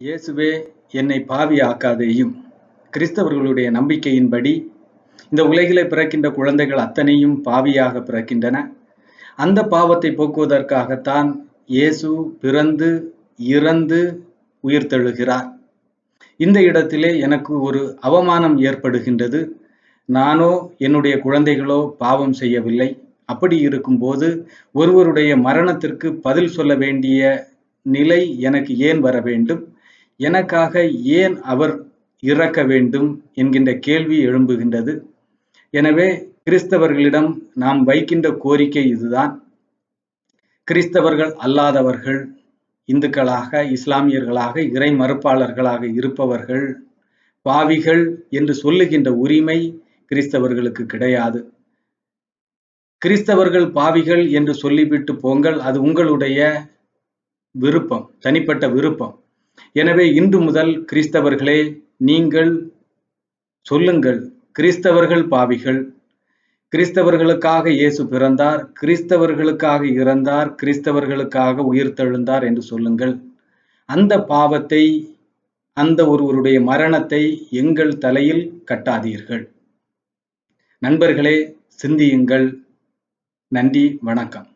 இயேசுவே என்னை பாவி ஆக்காதேயும் கிறிஸ்தவர்களுடைய நம்பிக்கையின்படி இந்த உலகிலே பிறக்கின்ற குழந்தைகள் அத்தனையும் பாவியாக பிறக்கின்றன. அந்த பாவத்தை போக்குவதற்காகத்தான் இயேசு பிறந்து இறந்து உயிர்த்தெழுகிறார். இந்த இடத்திலே எனக்கு ஒரு அவமானம் ஏற்படுகின்றது. நானோ என்னுடைய குழந்தைகளோ பாவம் செய்யவில்லை. அப்படி இருக்கும்போது ஒருவருடைய மரணத்திற்கு பதில் சொல்ல வேண்டிய நிலை எனக்கு ஏன் வர வேண்டும்? எனக்காக ஏன் அவர் இறக்க வேண்டும் என்கின்ற கேள்வி எழும்புகின்றது. எனவே கிறிஸ்தவர்களிடம் நாம் வைக்கின்ற கோரிக்கை இதுதான். கிறிஸ்தவர்கள் அல்லாதவர்கள் இந்துக்களாக இஸ்லாமியர்களாக இறை மறுப்பாளர்களாக இருப்பவர்கள் பாவிகள் என்று சொல்லுகின்ற உரிமை கிறிஸ்தவர்களுக்கு கிடையாது. கிறிஸ்தவர்கள் பாவிகள் என்று சொல்லிவிட்டு போங்கள் அது உங்களுடைய விருப்பம் தனிப்பட்ட விருப்பம். எனவே இன்று முதல் கிறிஸ்தவர்களே நீங்கள் சொல்லுங்கள் கிறிஸ்தவர்கள் பாவிகள் கிறிஸ்தவர்களுக்காக இயேசு பிறந்தார் கிறிஸ்தவர்களுக்காக இறந்தார் கிறிஸ்தவர்களுக்காக உயிர்த்தெழுந்தார் என்று சொல்லுங்கள். அந்த பாவத்தை அந்த ஒருவருடைய மரணத்தை எங்கள் தலையில் கட்டாதீர்கள். நண்பர்களே சிந்தியுங்கள். நன்றி வணக்கம்.